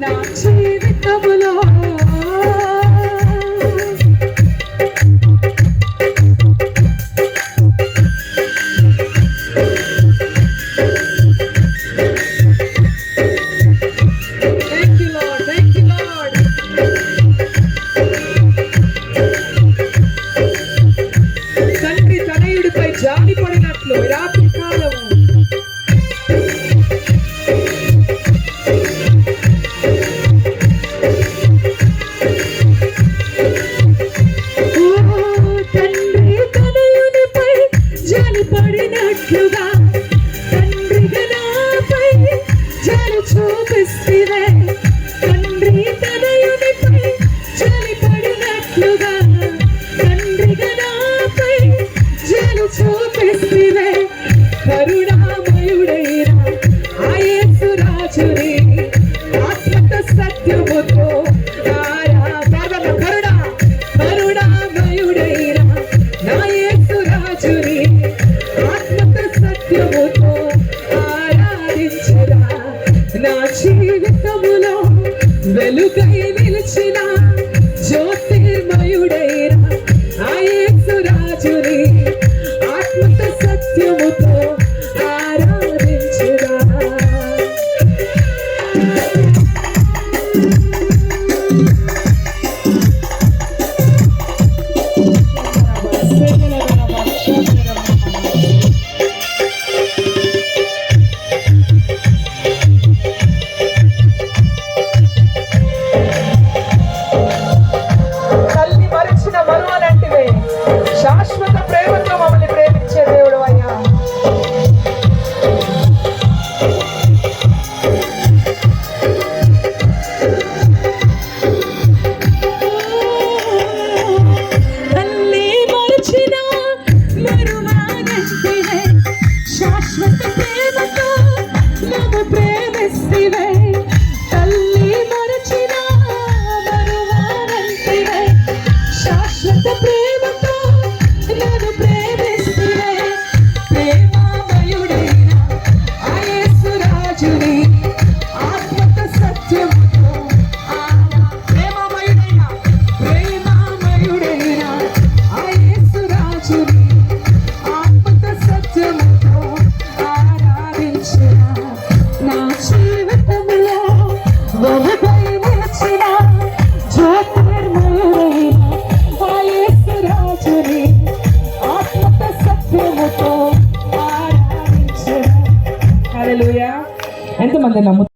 నా జీవితములో. జాలి పడినట్లు ఇలా పికాలో Let's go. నా జీవితములో వెలుగై నిలిచిన జ్యోతిర్మయుడైన ఆయసు రాజుని ఆత్మత సత్యముతో ¡Arriba, Aleluya.